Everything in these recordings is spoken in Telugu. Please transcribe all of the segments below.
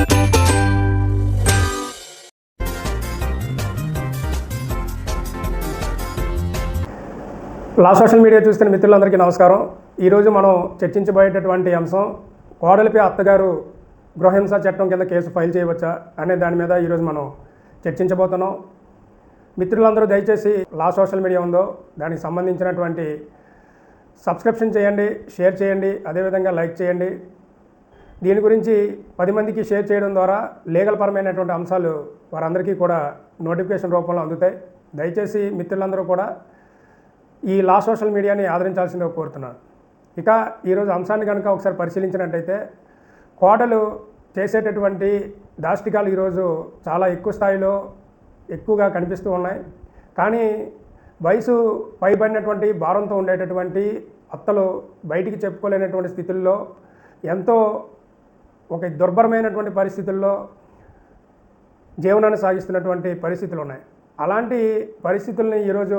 లా సోషల్ మీడియా చూస్తున్న మిత్రులందరికీ నమస్కారం. ఈరోజు మనం చర్చించబోయేటటువంటి అంశం కోడలిపై అత్తగారు గృహహింస చట్టం కింద కేసు ఫైల్ చేయవచ్చా అనే దాని మీద ఈరోజు మనం చర్చించబోతున్నాం. మిత్రులందరూ దయచేసి లా సోషల్ మీడియా ఉందో దానికి సంబంధించినటువంటి సబ్స్క్రిప్షన్ చేయండి షేర్ చేయండి అదేవిధంగా లైక్ చేయండి. దీని గురించి పది మందికి షేర్ చేయడం ద్వారా లీగల్ పరమైనటువంటి అంశాలు వారందరికీ కూడా నోటిఫికేషన్ రూపంలో అందుతాయి. దయచేసి మిత్రులందరూ కూడా ఈ లా సోషల్ మీడియాని ఆదరించాల్సిందిగా కోరుతున్నాను. ఇక ఈరోజు అంశాన్ని కనుక ఒకసారి పరిశీలించినట్టయితే కోడలు చేసేటటువంటి దాష్టికాలు ఈరోజు చాలా ఎక్కువ స్థాయిలో ఎక్కువగా కనిపిస్తూ ఉన్నాయి. కానీ వయసు పైబడినటువంటి భారంతో ఉండేటటువంటి అత్తలు బయటికి చెప్పుకోలేనటువంటి స్థితుల్లో ఎంతో ఒక దుర్భరమైనటువంటి పరిస్థితుల్లో జీవనాన్ని సాగిస్తున్నటువంటి పరిస్థితులు ఉన్నాయి. అలాంటి పరిస్థితుల్ని ఈరోజు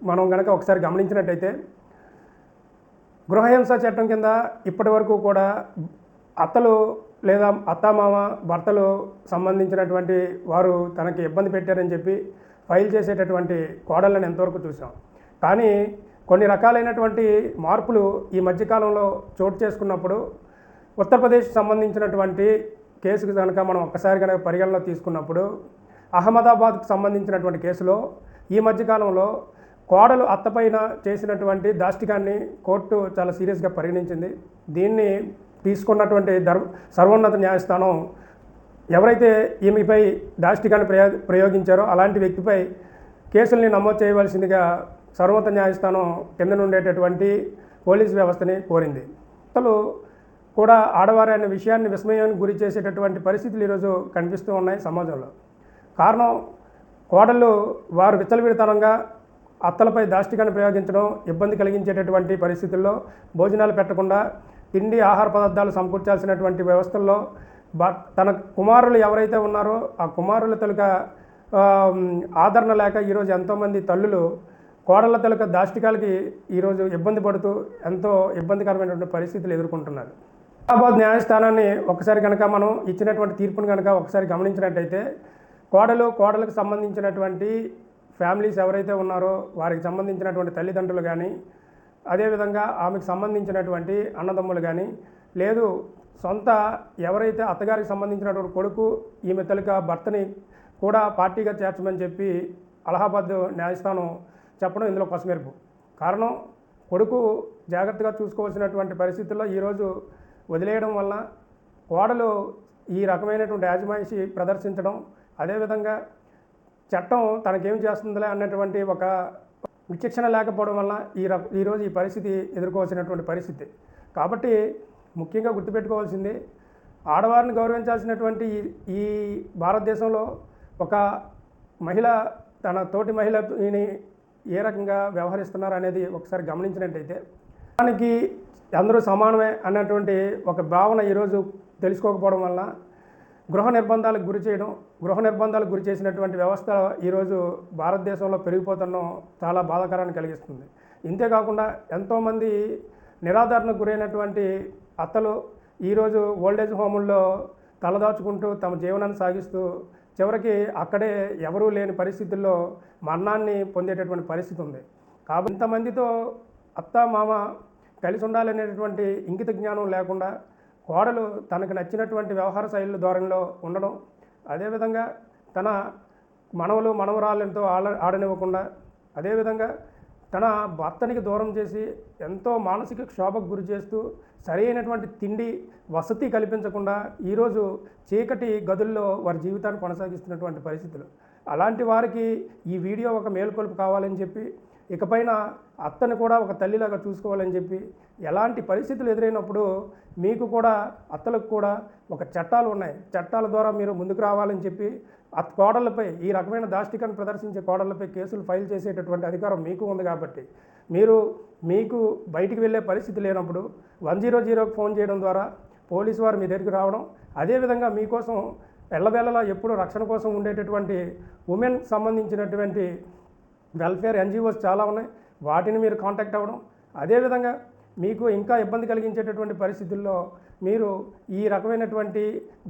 మనం కనుక ఒకసారి గమనించినట్టయితే గృహహింస చట్టం కింద ఇప్పటి వరకు కూడా అత్తలు లేదా అత్తామామ భర్తలు సంబంధించినటువంటి వారు తనకి ఇబ్బంది పెట్టారని చెప్పి ఫైల్ చేసేటటువంటి కోడళ్ళని ఎంతవరకు చూసాం. కానీ కొన్ని రకాలైనటువంటి మార్పులు ఈ మధ్యకాలంలో చోటు చేసుకున్నప్పుడు ఉత్తరప్రదేశ్ సంబంధించినటువంటి కేసుకు కనుక మనం ఒక్కసారి కనుక పరిగణలో తీసుకున్నప్పుడు అహ్మదాబాద్కు సంబంధించినటువంటి కేసులో ఈ మధ్యకాలంలో కోడలు అత్తపైన చేసినటువంటి దాష్టికాన్ని కోర్టు చాలా సీరియస్గా పరిగణించింది. దీన్ని తీసుకున్నటువంటి ధర్మ సర్వోన్నత న్యాయస్థానం ఎవరైతే ఈమెపై దాష్టికాన్ని ప్రయో ప్రయోగించారో అలాంటి వ్యక్తిపై కేసుల్ని నమోదు చేయవలసిందిగా సర్వోన్నత న్యాయస్థానం కింద నుండేటటువంటి పోలీస్ వ్యవస్థని కోరింది. అసలు కూడా ఆడవారు అనే విషయాన్ని విస్మయానికి గురి చేసేటటువంటి పరిస్థితులు ఈరోజు కనిపిస్తూ ఉన్నాయి సమాజంలో. కారణం కోడళ్ళు వారు విచ్చలవిడితనంగా అత్తలపై దాష్టికాన్ని ప్రయోగించడం ఇబ్బంది కలిగించేటటువంటి పరిస్థితుల్లో భోజనాలు పెట్టకుండా తిండి ఆహార పదార్థాలు సమకూర్చాల్సినటువంటి వ్యవస్థల్లో తన కుమారులు ఎవరైతే ఉన్నారో ఆ కుమారుల తొలక ఆదరణ లేక ఈరోజు ఎంతోమంది తల్లులు కోడళ్ళ తొలక దాష్టికాలకి ఈరోజు ఇబ్బంది పడుతూ ఎంతో ఇబ్బందికరమైనటువంటి పరిస్థితులు ఎదుర్కొంటున్నారు. హైదరాబాద్ న్యాయస్థానాన్ని ఒకసారి కనుక మనం ఇచ్చినటువంటి తీర్పును కనుక ఒకసారి గమనించినట్టయితే కోడలు కోడలకు సంబంధించినటువంటి ఫ్యామిలీస్ ఎవరైతే ఉన్నారో వారికి సంబంధించినటువంటి తల్లిదండ్రులు కానీ అదేవిధంగా ఆమెకు సంబంధించినటువంటి అన్నదమ్ములు కానీ లేదు సొంత ఎవరైతే అత్తగారికి సంబంధించినటువంటి కొడుకు ఈమె తలిక భర్తని కూడా పార్టీగా చేర్చమని చెప్పి అలహాబాద్ న్యాయస్థానం చెప్పడం ఇందులో కొసమెరుపు కారణం కొడుకు జాగ్రత్తగా చూసుకోవాల్సినటువంటి పరిస్థితుల్లో ఈరోజు వదిలేయడం వల్ల కోడలు ఈ రకమైనటువంటి యాజమాయిషి ప్రదర్శించడం అదేవిధంగా చట్టం తనకేం చేస్తుందిలే అన్నటువంటి ఒక విచక్షణ లేకపోవడం వల్ల ఈ ర ఈరోజు ఈ పరిస్థితి ఎదుర్కోవాల్సినటువంటి పరిస్థితి. కాబట్టి ముఖ్యంగా గుర్తుపెట్టుకోవాల్సింది ఆడవారిని గౌరవించాల్సినటువంటి ఈ- ఈ భారతదేశంలో ఒక మహిళ తన తోటి మహిళని ఏ రకంగా వ్యవహరిస్తున్నారు అనేది ఒకసారి గమనించినట్టయితే దానికి అందరూ సమానమే అన్నటువంటి ఒక భావన ఈరోజు తెలుసుకోకపోవడం వల్ల గృహ నిర్బంధాలకు గురి చేయడం గృహ నిర్బంధాలకు గురి చేసినటువంటి వ్యవస్థ ఈరోజు భారతదేశంలో పెరిగిపోతుండడం చాలా బాధాకరాన్ని కలిగిస్తుంది. ఇంతేకాకుండా ఎంతోమంది నిరాధారణకు గురైనటువంటి అత్తలు ఈరోజు ఓల్డేజ్ హోముల్లో తలదాచుకుంటూ తమ జీవనాన్ని సాగిస్తూ చివరికి అక్కడే ఎవరూ లేని పరిస్థితుల్లో మరణాన్ని పొందేటటువంటి పరిస్థితి ఉంది. కాబట్టి ఇంతమందితో అత్త మామ కలిసి ఉండాలనేటటువంటి ఇంకిత జ్ఞానం లేకుండా కోడలు తనకు నచ్చినటువంటి వ్యవహార శైలి ధోరణిలో ఉండడం అదేవిధంగా తన మనవలు మనవరాళ్ళతో ఆడ ఆడనివ్వకుండా అదేవిధంగా తన భర్తనికి దూరం చేసి ఎంతో మానసిక క్షోభకు గురి చేస్తూ సరైనటువంటి తిండి వసతి కల్పించకుండా ఈరోజు చీకటి గదుల్లో వారి జీవితాన్ని కొనసాగిస్తున్నటువంటి పరిస్థితులు. అలాంటి వారికి ఈ వీడియో ఒక మేలుకొలుపు కావాలని చెప్పి ఇకపైన అత్తని కూడా ఒక తల్లిలాగా చూసుకోవాలని చెప్పి ఎలాంటి పరిస్థితులు ఎదురైనప్పుడు మీకు కూడా అత్తలకు కూడా ఒక చట్టాలు ఉన్నాయి. చట్టాల ద్వారా మీరు ముందుకు రావాలని చెప్పి అత్ కోడళ్ళపై ఈ రకమైన దాష్టికాన్ని ప్రదర్శించే కోడళ్ళపై కేసులు ఫైల్ చేసేటటువంటి అధికారం మీకు ఉంది కాబట్టి మీరు మీకు బయటికి వెళ్ళే పరిస్థితి లేనప్పుడు వన్ జీరో జీరోకి ఫోన్ చేయడం ద్వారా పోలీసు వారు మీ దగ్గరికి రావడం అదేవిధంగా మీకోసం ఎల్లవేళలా ఎప్పుడు రక్షణ కోసం ఉండేటటువంటి ఉమెన్ సంబంధించినటువంటి వెల్ఫేర్ ఎన్జిఓస్ చాలా ఉన్నాయి. వాటిని మీరు కాంటాక్ట్ అవ్వడం. అదేవిధంగా మీకు ఇంకా ఇబ్బంది కలిగించేటటువంటి పరిస్థితుల్లో మీరు ఈ రకమైనటువంటి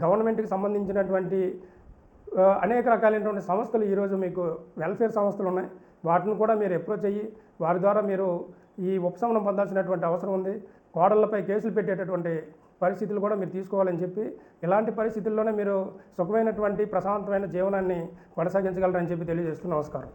గవర్నమెంట్కి సంబంధించినటువంటి అనేక రకాలైనటువంటి సంస్థలు ఈరోజు మీకు వెల్ఫేర్ సంస్థలు ఉన్నాయి. వాటిని కూడా మీరు అప్రోచ్ అయ్యి వారి ద్వారా మీరు ఈ ఉపశమనం పొందాల్సినటువంటి అవసరం ఉంది. కోడళ్ళపై కేసులు పెట్టేటటువంటి పరిస్థితులు కూడా మీరు తీసుకోవాలని చెప్పి ఇలాంటి పరిస్థితుల్లోనే మీరు సుఖమైనటువంటి ప్రశాంతమైన జీవనాన్ని కొనసాగించగలరని చెప్పి తెలియజేస్తూ నమస్కారం.